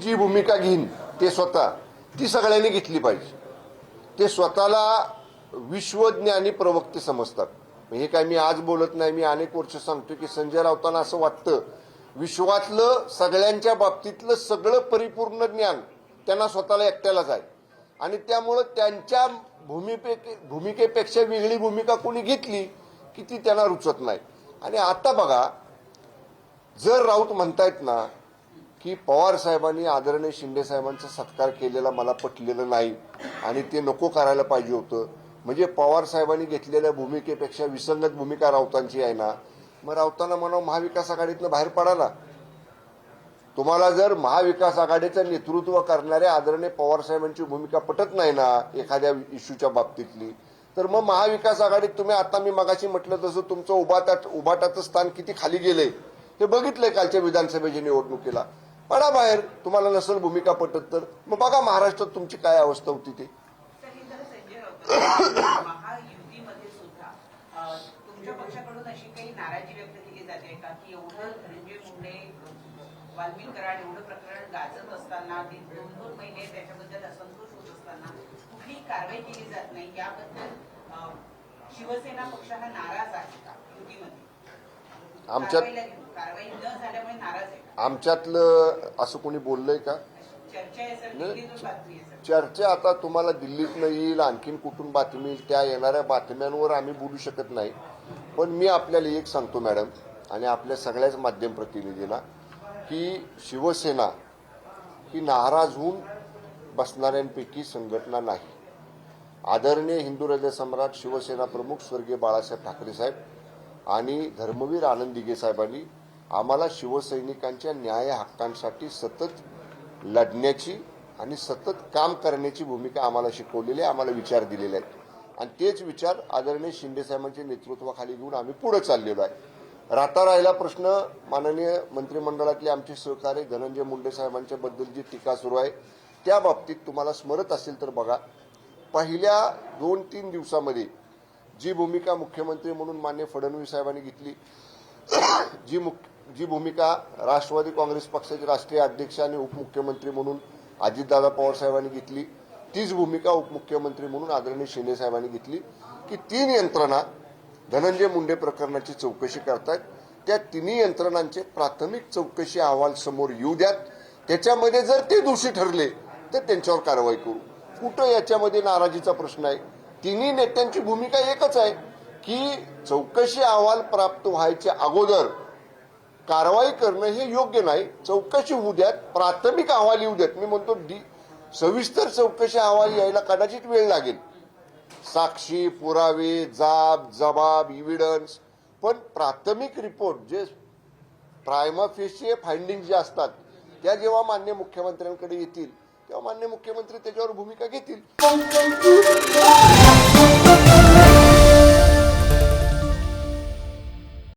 जी भूमिका घेईन ते स्वतः. ती सगळ्यांनी घेतली पाहिजे. ते स्वतःला विश्वज्ञानी प्रवक्ते समजतात. हे काय मी आज बोलत नाही मी अनेक वर्ष सांगतो की संजय राऊतांना असं वाटतं विश्वातलं सगळ्यांच्या बाबतीतलं सगळं परिपूर्ण ज्ञान त्यांना स्वतःला एकट्यालाच आहे. आणि त्यामुळं त्यांच्या भूमिपे भूमिकेपेक्षा वेगळी भूमिका कोणी घेतली की ती त्यांना रुचत नाही. आणि आता बघा जर राऊत म्हणतायत ना की पवार साहेबांनी आदरणीय शिंदे साहेबांचा सत्कार केलेला मला पटलेलं नाही. आणि ते नको करायला पाहिजे होतं. म्हणजे पवार साहेबांनी घेतलेल्या भूमिकेपेक्षा विसंगत भूमिका राऊतांची आहे ना. मग राऊतांना म्हणा महाविकास आघाडीतनं बाहेर पडा ना. तुम्हाला जर महाविकास आघाडीचं नेतृत्व करणाऱ्या आदरणीय पवार साहेबांची भूमिका पटत नाही ना एखाद्या इश्यूच्या बाबतीतली तर मग महाविकास आघाडीत तुम्ही आता मी मगाशी म्हटलं तसं तुमचं उभाटात उभाटाचं स्थान किती खाली गेलंय हे बघितलंय कालच्या विधानसभेच्या निवडणुकीला. पडा बाहेर तुम्हाला नसेल भूमिका पटत तर. मग बघा महाराष्ट्रात तुमची काय अवस्था होती ते. तरी तर संजय राऊत महायुतीमध्ये सुद्धा अ, तुमच्या पक्षाकडून अशी काही नाराजी व्यक्त केली जाते का? की एवढं धनंजय मुंडे वाल्मिक कराड एवढं प्रकरण गाजत असताना ती दोन दोन महिने त्याच्याबद्दल असंतोष होत असताना कुठलीही कारवाई केली जात नाही. याबद्दल अ, शिवसेना पक्ष हा नाराज आहे का युतीमध्ये? आमच्यात आमच्यातलं असं कोणी बोललंय का? चर्चा आता तुम्हाला दिल्लीतनं येईल आणखीन कुठून बातमी येईल त्या येणाऱ्या बातम्यांवर आम्ही बोलू शकत नाही. पण मी आपल्याला एक सांगतो मॅडम आणि आपल्या सगळ्याच माध्यम प्रतिनिधींना की शिवसेना ही नाराज होऊन बसणाऱ्यांपैकी संघटना नाही. आदरणीय हिंदू हृदय सम्राट शिवसेना प्रमुख स्वर्गीय बाळासाहेब ठाकरे साहेब आणि धर्मवीर आनंद साहेबांनी आम्हाला शिवसैनिकांच्या न्याय हक्कांसाठी सतत लढण्याची आणि सतत काम करण्याची भूमिका आम्हाला शिकवलेली आहे आम्हाला विचार दिलेले आहेत. आणि तेच विचार आदरणीय शिंदे साहेबांच्या नेतृत्वाखाली घेऊन आम्ही पुढे चाललेलो आहे. राहता राहिला प्रश्न माननीय मंत्रिमंडळातले आमचे सहकारी धनंजय मुंडे साहेबांच्या बद्दल जी टीका सुरू आहे त्या बाबतीत तुम्हाला स्मरत असेल तर बघा. पहिल्या दोन तीन दिवसामध्ये जी भूमिका मुख्यमंत्री म्हणून मान्य फडणवीस साहेबांनी घेतली जी मुख जी भूमिका राष्ट्रवादी काँग्रेस पक्षाचे राष्ट्रीय अध्यक्ष आणि उपमुख्यमंत्री म्हणून अजितदादा पवार साहेबांनी घेतली तीच भूमिका उपमुख्यमंत्री म्हणून आदरणीय शिंदे साहेबांनी घेतली की तीन यंत्रणा धनंजय मुंडे प्रकरणाची चौकशी करतायत. त्या तिन्ही यंत्रणांचे प्राथमिक चौकशी अहवाल समोर येऊ द्यात. त्याच्यामध्ये जर ते दोषी ठरले तर त्यांच्यावर कारवाई करू. कुठं याच्यामध्ये नाराजीचा प्रश्न आहे? तिन्ही नेत्यांची भूमिका एकच आहे की चौकशी अहवाल प्राप्त व्हायच्या अगोदर कारवाई करणं हे योग्य नाही. चौकशी होऊ द्यात. प्राथमिक अहवाल येऊ द्यात. मी म्हणतो डी सविस्तर चौकशी अहवाल यायला कदाचित वेळ लागेल. साक्षी पुरावे जाब जबाब इव्हिडन्स पण प्राथमिक रिपोर्ट जे प्रायमा फेसचे फाइंडिंग जे असतात त्या जेव्हा मान्य मुख्यमंत्र्यांकडे येतील तेव्हा मान्य मुख्यमंत्री त्याच्यावर भूमिका घेतील.